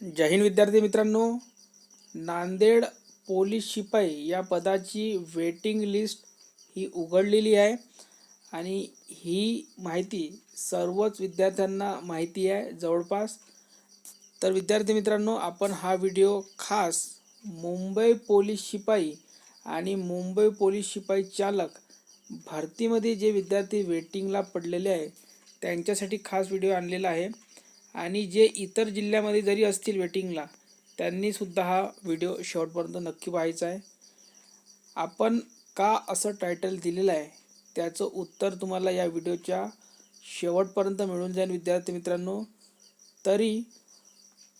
जय हिंद विद्यार्थी मित्रांनो. नांदेड पोलीस शिपाई या पदाची वेटिंग लिस्ट ही उघडलेली आहे आणि ही माहिती सर्वच विद्यार्थ्यांना माहिती आहे जवळपास. तर विद्यार्थी मित्रांनो आपण हा व्हिडिओ खास मुंबई पोलीस शिपाई आणि मुंबई पोलीस शिपाई चालक भरतीमध्ये जे विद्यार्थी वेटिंगला पडलेले आहे त्यांच्यासाठी खास व्हिडिओ आणलेला आहे. आणि जे इतर जिल्ह्यामध्ये जरी असतील वेटिंगला त्यांनीसुद्धा हा व्हिडिओ शेवटपर्यंत नक्की पाहायचा आहे. आपण का असं टायटल दिलेलं आहे त्याचं उत्तर तुम्हाला या व्हिडिओच्या शेवटपर्यंत मिळून जाईल विद्यार्थी मित्रांनो. तरी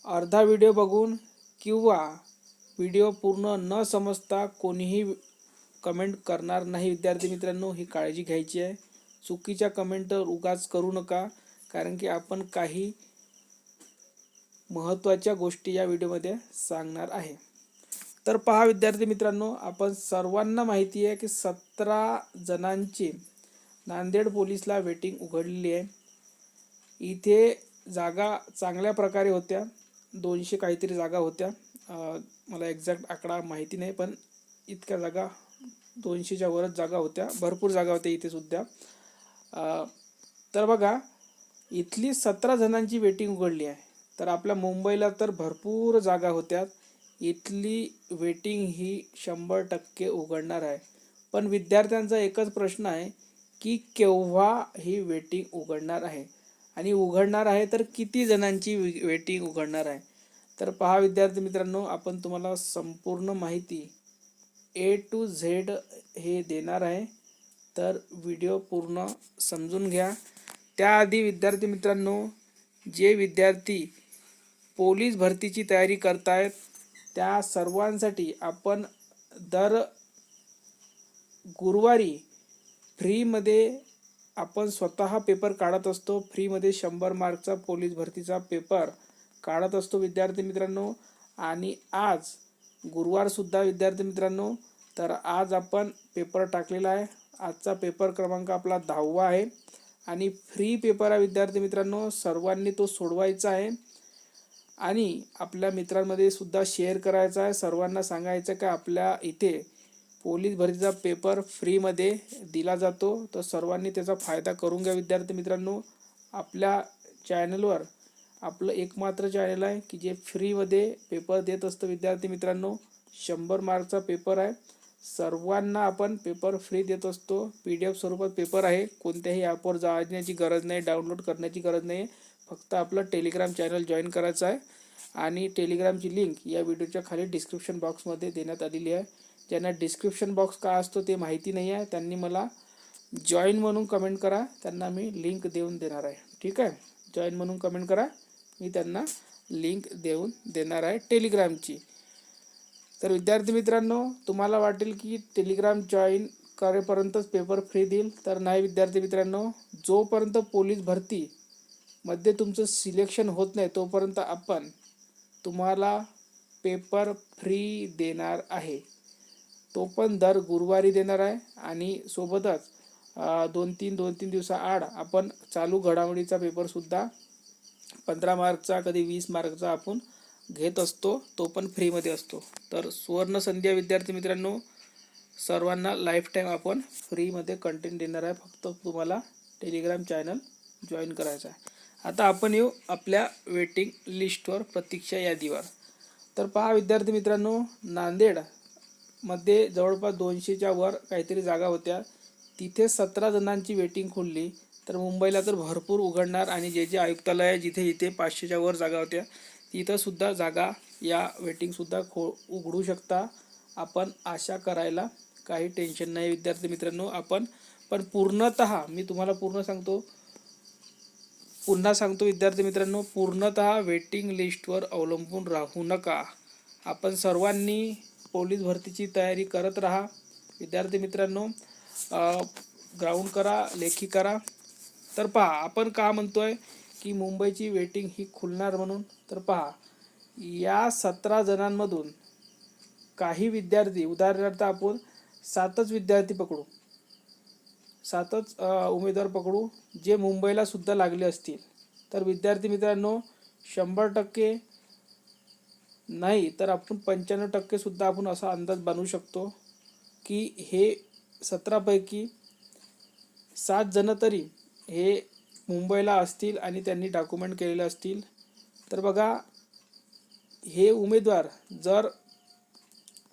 अर्धा व्हिडिओ बघून किंवा व्हिडिओ पूर्ण न समजता कोणीही कमेंट करणार नाही विद्यार्थी मित्रांनो ही काळजी घ्यायची आहे. चुकीच्या कमेंट उगाच करू नका कारण की आपण काही महत्त्वाच्या गोष्टी या व्हिडिओमध्ये सांगणार आहे. तर पहा विद्यार्थी मित्रांनो आपण सर्वांना माहिती आहे की सतरा जणांची नांदेड पोलीसला वेटिंग उघडलेली आहे. इथे जागा चांगल्या प्रकारे होत्या. दोनशे काहीतरी जागा होत्या. मला एक्झॅक्ट आकडा माहिती नाही पण इतक्या जागा दोनशेच्या वरच जागा होत्या. भरपूर जागा होत्या इथे सुद्धा. तर बघा इथली सतरा जणांची वेटिंग उघडली आहे. तर आपल्या मुंबईला तर भरपूर जागा होत्या. इथली वेटिंग ही शंभर टक्के उघडणार आहे. पण विद्यार्थ्यांचा एकच प्रश्न आहे की केव्हा ही वेटिंग उघडणार आहे? आणि उघडणार आहे तर किती जणांची वेटिंग उघडणार आहे? तर पहा विद्यार्थी मित्रांनो आपण तुम्हाला संपूर्ण माहिती ए टू झेड हे देणार आहे. तर व्हिडिओ पूर्ण समजून घ्या. त्याआधी विद्यार्थी मित्रांनो जे विद्यार्थी पोलीस भरतीची तयारी करतायत त्या सर्वांसाठी आपण दर गुरुवारी फ्रीमध्ये आपण स्वतः पेपर काढत असतो. फ्रीमध्ये शंभर मार्कचा पोलीस भरतीचा पेपर काढत असतो विद्यार्थी मित्रांनो. आणि आज गुरुवारसुद्धा विद्यार्थी मित्रांनो तर आज आपण पेपर टाकलेला आहे. आजचा पेपर क्रमांक आपला दहावा आहे. आणि फ्री पेपर आहे विद्यार्थी मित्रांनो सर्वांनी तो सोडवायचा आहे. आणि आपल्या मित्रांमध्ये सुद्धा शेअर करायचा आहे. सर्वांना सांगायचं का आपल्या इथे पोलीस भरतीचा पेपर फ्रीमध्ये दिला जातो. तर सर्वांनी त्याचा फायदा करून घ्या विद्यार्थी मित्रांनो. आपल्या चॅनलवर आपलं एकमात्र चॅनल आहे की जे फ्रीमध्ये पेपर देत असतं विद्यार्थी मित्रांनो. शंभर मार्कचा पेपर आहे. सर्वांना आपण पेपर फ्री देत असतो. पी डी एफ स्वरूपात पेपर आहे. कोणत्याही ॲपवर जाण्याची गरज नाही डाउनलोड करण्याची गरज नाही. फक्त आपलं टेलिग्राम चॅनल जॉईन करायचं आहे. आणि टेलिग्रामची लिंक या व्हिडिओच्या खाली डिस्क्रिप्शन बॉक्समध्ये देण्यात आलेली आहे. ज्यांना डिस्क्रिप्शन बॉक्स का असतो ते माहिती नाही आहे त्यांनी मला जॉईन म्हणून कमेंट करा. त्यांना मी लिंक देऊन देणार आहे. ठीक आहे? जॉईन म्हणून कमेंट करा. मी त्यांना लिंक देऊन देणार आहे टेलिग्रामची तर विद्यार्थी मित्रांनो तुम्हाला वाटेल की टेलिग्राम जॉईन करेपर्यंतच पेपर फ्री देईल. तर नाही विद्यार्थी मित्रांनो जोपर्यंत पोलीस भरती मध्ये तुमचं सिलेक्शन होत नाही तोपर्यंत आपण तुम्हाला पेपर फ्री देणार आहे. तो पण दर गुरुवारी देणार आहे आणि सोबतच दोन तीन दोन तीन दिवसाआड आपण चालू घडामोडीचा पेपरसुद्धा पंधरा मार्कचा कधी वीस मार्कचा आपण घेत असतो तो पण फ्रीमध्ये असतो. तर सुवर्ण संध्या विद्यार्थी मित्रांनो सर्वांना लाईफ टाईम आपण फ्रीमध्ये कंटेंट देणार आहे. फक्त तुम्हाला टेलिग्राम चॅनल जॉईन करायचा आहे. आता आपण येऊ आपल्या वेटिंग लिस्टवर प्रतीक्षा यादीवर. तर पहा विद्यार्थी मित्रांनो नांदेडमध्ये जवळपास दोनशेच्या वर काहीतरी जागा होत्या. तिथे सतरा जणांची वेटिंग खुलली. तर मुंबईला तर भरपूर उघडणार आणि जे जे आयुक्तालय आहे जिथे इथे पाचशेच्या वर जागा होत्या तिथंसुद्धा जागा या वेटिंगसुद्धा खो उघडू शकता. आपण आशा करायला काही टेन्शन नाही विद्यार्थी मित्रांनो आपण पण पूर्णतः मी तुम्हाला पूर्ण सांगतो पुन्हा सांगतो विद्यार्थी मित्रांनो पूर्णतः वेटिंग लिस्टवर अवलंबून राहू नका. आपण सर्वांनी पोलीस भरतीची तयारी करत राहा. विद्यार्थी मित्रांनो ग्राउंड करा लेखी करा. तर पहा आपण का म्हणतो आहे की मुंबईची वेटिंग ही खुलणार म्हणून? तर पहा या सतरा जणांमधून काही विद्यार्थी उदाहरणार्थ आपण सातच विद्यार्थी पकडू. सातच उमेदवार पकडू जे मुंबईला सुद्धा लागले असतील. तर विद्यार्थी मित्रांनो शंभर टक्के नाही तर आपण पंच्याण्णव टक्केसुद्धा आपण असा अंदाज बांधू शकतो की हे सतरापैकी सात जण तरी हे मुंबईला असतील आणि त्यांनी डॉक्युमेंट केलेले असतील. तर बघा हे उमेदवार जर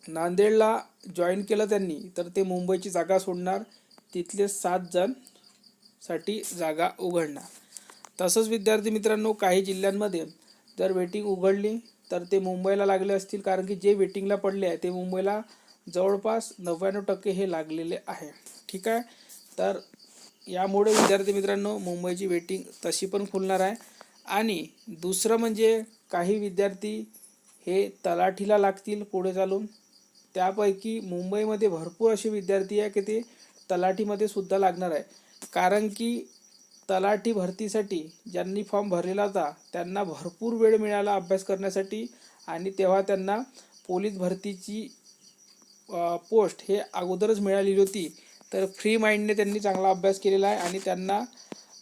नांदेडला जॉईन केलं त्यांनी तर ते मुंबईची जागा सोडणार. तिथले सात जणसाठी जागा उघडणार. तसंच विद्यार्थी मित्रांनो काही जिल्ह्यांमध्ये जर वेटिंग उघडली तर ते मुंबईला लागले असतील कारण की जे वेटिंगला पडले आहे ते मुंबईला जवळपास नव्याण्णव टक्के हे लागलेले आहे. ठीक आहे? तर यामुळे विद्यार्थी मित्रांनो मुंबईची वेटिंग तशी पण खुलणार आहे. आणि दुसरं म्हणजे काही विद्यार्थी हे तलाठीला लागतील पुढे चालून. त्यापैकी मुंबईमध्ये भरपूर असे विद्यार्थी आहे की ते तलाठीमध्ये सुद्धा लागणार आहे. कारण की तलाठी भरतीसाठी ज्यांनी फॉर्म भरलेला होता त्यांना भरपूर वेळ मिळाला अभ्यास करण्यासाठी आणि तेव्हा त्यांना पोलीस भरतीची पोस्ट हे अगोदरच मिळालेली होती. तर फ्री माइंडने त्यांनी चांगला अभ्यास केलेला आहे आणि त्यांना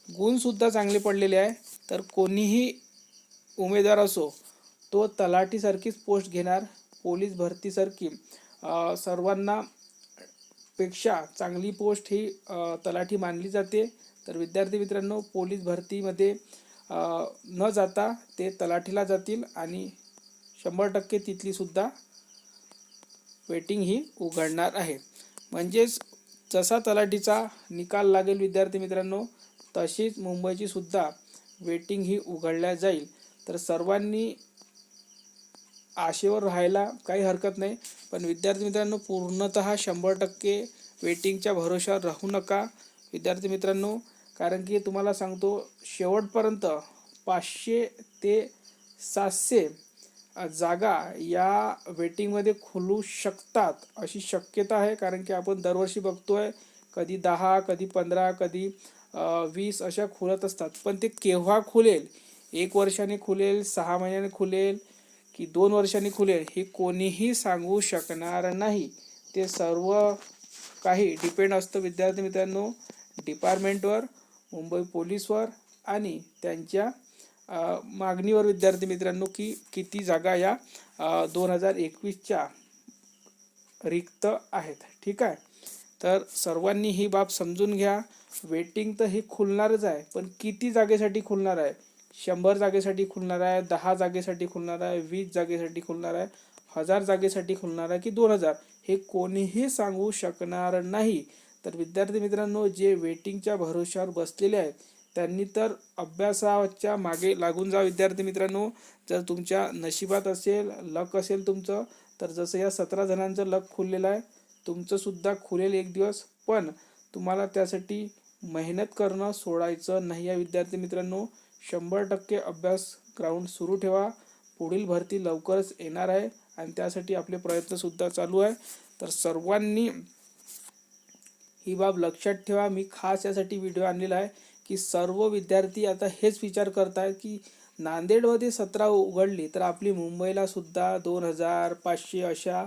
गुणसुद्धा चांगले पडलेले आहे. तर कोणीही उमेदवार असो तो तलाठीसारखीच पोस्ट घेणार पोलीस भरतीसारखी. सर्वांना पेक्षा चांगली पोस्ट ही तलाठी मानली जाते. तर विद्यार्थी मित्रांनो पोलीस भरतीमध्ये न जाता ते तलाठीला जातील आणि शंभर टक्के तिथलीसुद्धा वेटिंग ही उघडणार आहे. म्हणजेच जसा तलाठीचा निकाल लागेल विद्यार्थी मित्रांनो तशीच मुंबईची सुद्धा वेटिंग ही उघडल्या जाईल. तर सर्वांनी आशेवर राहायला काही हरकत नाही. पण विद्यार्थी मित्रांनो पूर्णतः शंभर टक्के वेटिंगच्या भरोशावर राहू नका. विद्यार्थी मित्रांनो कारण की तुम्हाला सांगतो शेवटपर्यंत पाचशे ते सातशे जागा या वेटिंगमध्ये खुलू शकतात अशी शक्यता आहे. कारण की आपण दरवर्षी बघतो आहे कधी दहा कधी पंधरा कधी वीस अशा खुलत असतात. पण ते केव्हा खुलेल? एक वर्षाने खुलेल सहा महिन्याने खुलेल की दोन वर्षांनी खुलेल हे कोणीही सांगू शकणार नाही. ते सर्व काही डिपेंड असतं विद्यार्थी मित्रांनो. डिपार्टमेंटवर मुंबई पोलीसवर आणि त्यांच्या मागणीवर विद्यार्थी मित्रांनो की किती जागा या दोन हजार एकवीसच्या रिक्त आहेत. ठीक आहे? तर सर्वांनी ही बाब समजून घ्या. वेटिंग तर हे खुलणारच आहे पण किती जागेसाठी खुलणार आहे? शंभर जागेसाठी खुलणार आहे दहा जागेसाठी खुलणार आहे वीस जागेसाठी खुलणार आहे हजार जागेसाठी खुलणार आहे की दोन हजार हे कोणीही सांगू शकणार नाही. तर विद्यार्थी मित्रांनो जे वेटिंगच्या भरोश्यावर बसलेले आहेत त्यांनी तर अभ्यासाच्या मागे लागून जा विद्यार्थी मित्रांनो. जर तुमच्या नशिबात असेल लक असेल तुमचं तर जसं या सतरा जणांचं लक खुललेलं आहे तुमचंसुद्धा खुलेल एक दिवस. पण तुम्हाला त्यासाठी मेहनत करणं सोडायचं नाही आहे विद्यार्थी मित्रांनो. शंभर टक्के अभ्यास ग्राउंड सुरू ठेवा. पुढील भरती लवकरच येणार आहे आणि त्यासाठी आपले प्रयत्नसुद्धा चालू आहे. तर सर्वांनी ही बाब लक्षात ठेवा. मी खास यासाठी व्हिडिओ आणलेला आहे की सर्व विद्यार्थी आता हेच विचार करत आहेत की नांदेडमध्ये सतरा उघडली तर आपली मुंबईला सुद्धा दोन हजार पाचशे अशा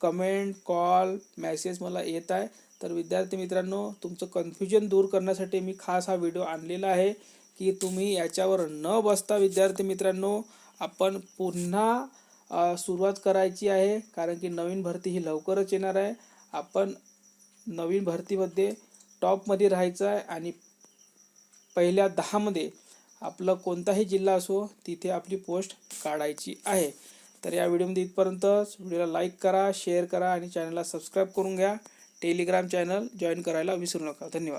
कमेंट कॉल मॅसेज मला येत आहे. तर विद्यार्थी मित्रांनो तुमचं कन्फ्युजन दूर करण्यासाठी मी खास हा व्हिडिओ आणलेला आहे. की तुम्ही याच्यावर न बसता विद्यार्थी मित्रांनो आपण पुन्हा सुरुवात करायची आहे. कारण की नवीन भरती ही लवकरच येणार आहे. आपण नवीन भरतीमध्ये टॉपमध्ये राहायचं आहे आणि पहिल्या दहामध्ये आपलं कोणताही जिल्हा असो तिथे आपली पोस्ट काढायची आहे. तर या व्हिडिओमध्ये इथपर्यंतच व्हिडिओला लाईक करा शेअर करा आणि चॅनलला सबस्क्राईब करून घ्या. टेलिग्राम चॅनल जॉईन करायला विसरू नका. धन्यवाद.